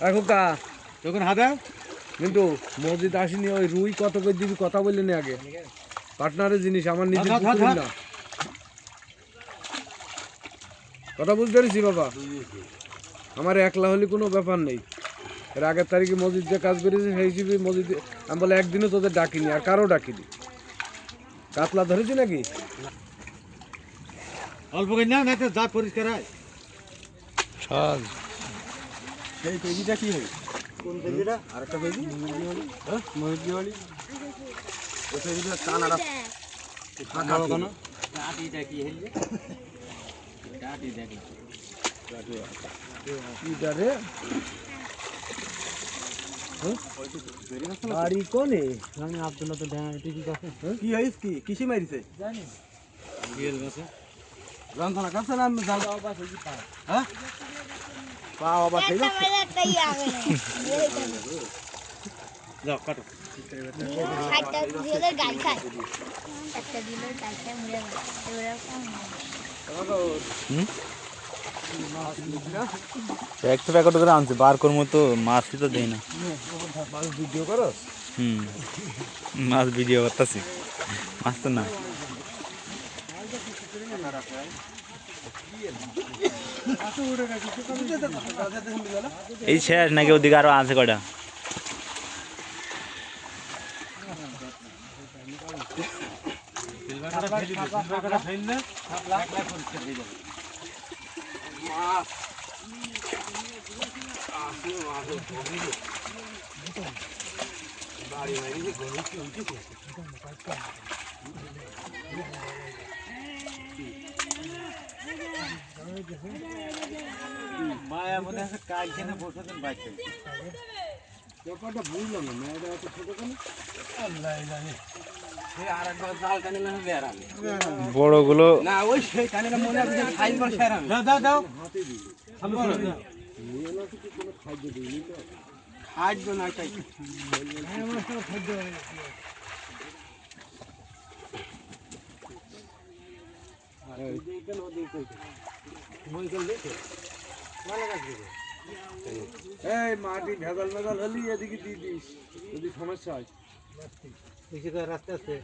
এখন কা। যখন হাতে? কিন্তু মসজিদ আসিনি ওই রুই কত করে দিবি কথা বললি না আগে? পার্টনারের জিনিস আমার নিজের। না। কথা বুঝতে পেরেছি বাবা? আমার একলা হলে কোনো ব্যাপার নেই। এর আগের তারিখে মসজিদ যে কাজ করেছে সেই হিসেবে মসজিদ আমি বলে একদিনও তোদের ডাকিনি আর কারও ডাকিনি। কাতলা ধরেছি নাকি? অল্প করে নাও না যা পরিষ্কার হয় এই কেজিটা কি হবে কোন কেজিটা? আর একটা কেজি? হ্যাঁ? মহিদি বাড়ি ওই কেজিটা টান আর ফাঁকা কেন? কিটা রে? বাড়ি কোনে? আব্দুল্লাহ তো টিকিট আছে কি হইস কি? কিসে মারিছে? বিয়েল আছে যন্ত্রণা কাছে না আমি জাল হ্যাঁ? পা আবার সেই যাও কাটো। একটা প্যাকেট করে আনছে বার করব তো মাছই তো দেয় না। মাছ ভিডিও করো? হুম। মাছ ভিডিও করতেছি। মাছ তো না এই শেষ নাকি ওদিকে আরও আছে কটা ফেলি সিলভার কাটা ফেললে একলা পরিষ্কার হয়ে যাবে মায়া মনে বসে দেন ব্যাপারটা বুঝলাম না মেয়েটা এত ছোট কেন? আল্লাহ জানে। না বড়গুলো না ওই সেই মনে আছে বার সেরাবে দাও দাও দাও। খাদ্য না চাই এই মাটি ভেজাল ভেজাল হলি এদিকে দিয়ে দিস যদি সমস্যা হয়। রাস্তা আছে